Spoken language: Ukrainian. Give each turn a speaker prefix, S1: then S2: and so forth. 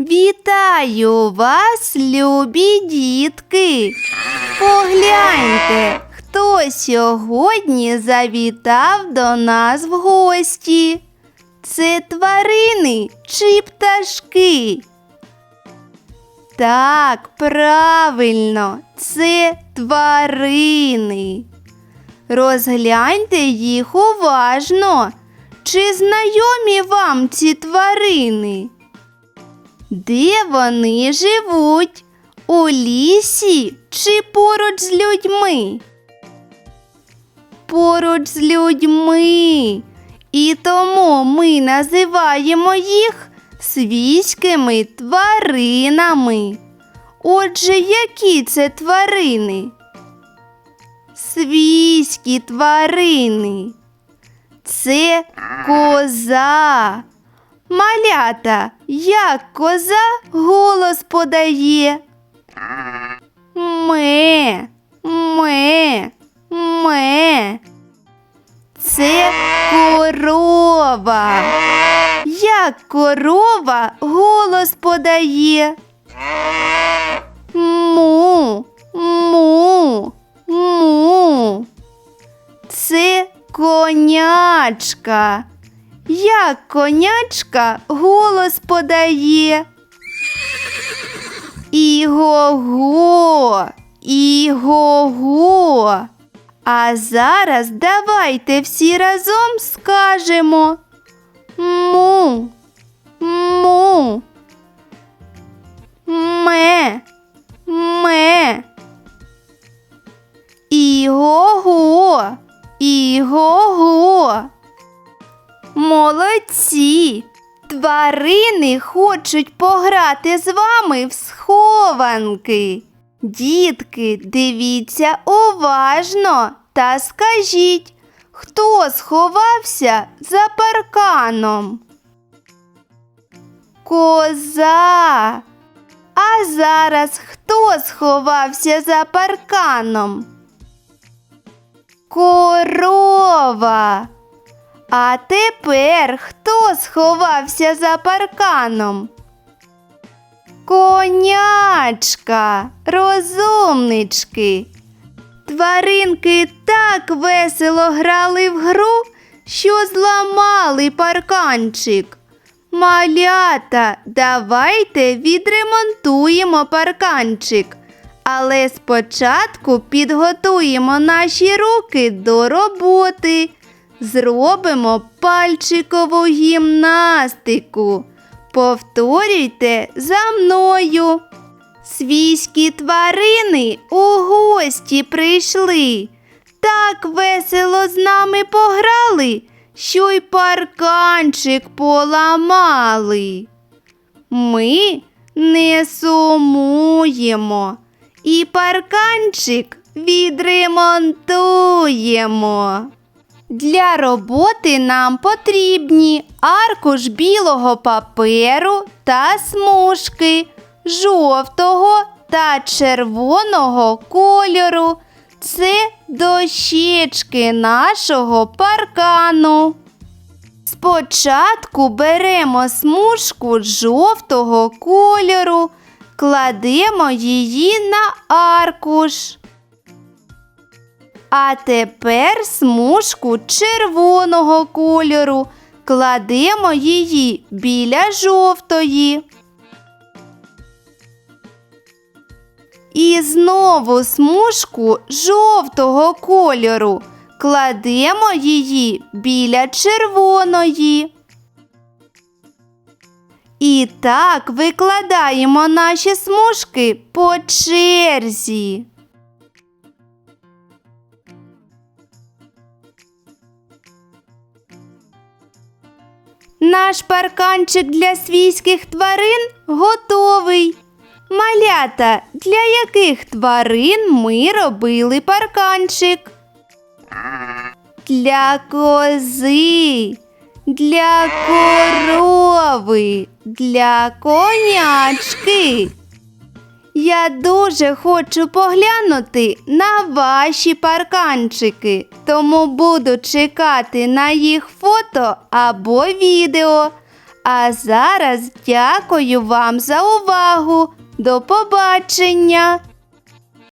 S1: Вітаю вас, любі дітки! Погляньте, хто сьогодні завітав до нас в гості. Це тварини чи пташки? Так, правильно, це тварини. Розгляньте їх уважно. Чи знайомі вам ці тварини? Де вони живуть? У лісі чи поруч з людьми? Поруч з людьми. І тому ми називаємо їх свійськими тваринами. Отже, які це тварини? Свійські тварини. Це коза. Малята, як коза голос подає? Ме, ме, ме. Це корова. Як корова голос подає? Му, му, му. Це конячка. Як конячка голос подає? Іго-го, іго-го. А зараз давайте всі разом скажемо му, му, ме, ме. Іго-го, іго-го. Молодці! Тварини хочуть пограти з вами в схованки. Дітки, дивіться уважно та скажіть, хто сховався за парканом? Коза. А зараз хто сховався за парканом? Корова. А тепер хто сховався за парканом? Конячка, розумнички. Тваринки так весело грали в гру, що зламали парканчик. Малята, давайте відремонтуємо парканчик. Але спочатку підготуємо наші руки до роботи. Зробимо пальчикову гімнастику. Повторюйте за мною. Свійські тварини у гості прийшли. Так весело з нами пограли, що й парканчик поламали. Ми не сумуємо і парканчик відремонтуємо. Для роботи нам потрібні аркуш білого паперу та смужки жовтого та червоного кольору. Це дощечки нашого паркану. Спочатку беремо смужку жовтого кольору, кладемо її на аркуш. А тепер смужку червоного кольору. Кладемо її біля жовтої. І знову смужку жовтого кольору. Кладемо її біля червоної. І так викладаємо наші смужки по черзі. Наш парканчик для свійських тварин готовий. Малята, для яких тварин ми робили парканчик? Для кози, для корови, для конячки. Я дуже хочу поглянути на ваші парканчики, тому буду чекати на їх фото або відео. А зараз дякую вам за увагу. До побачення!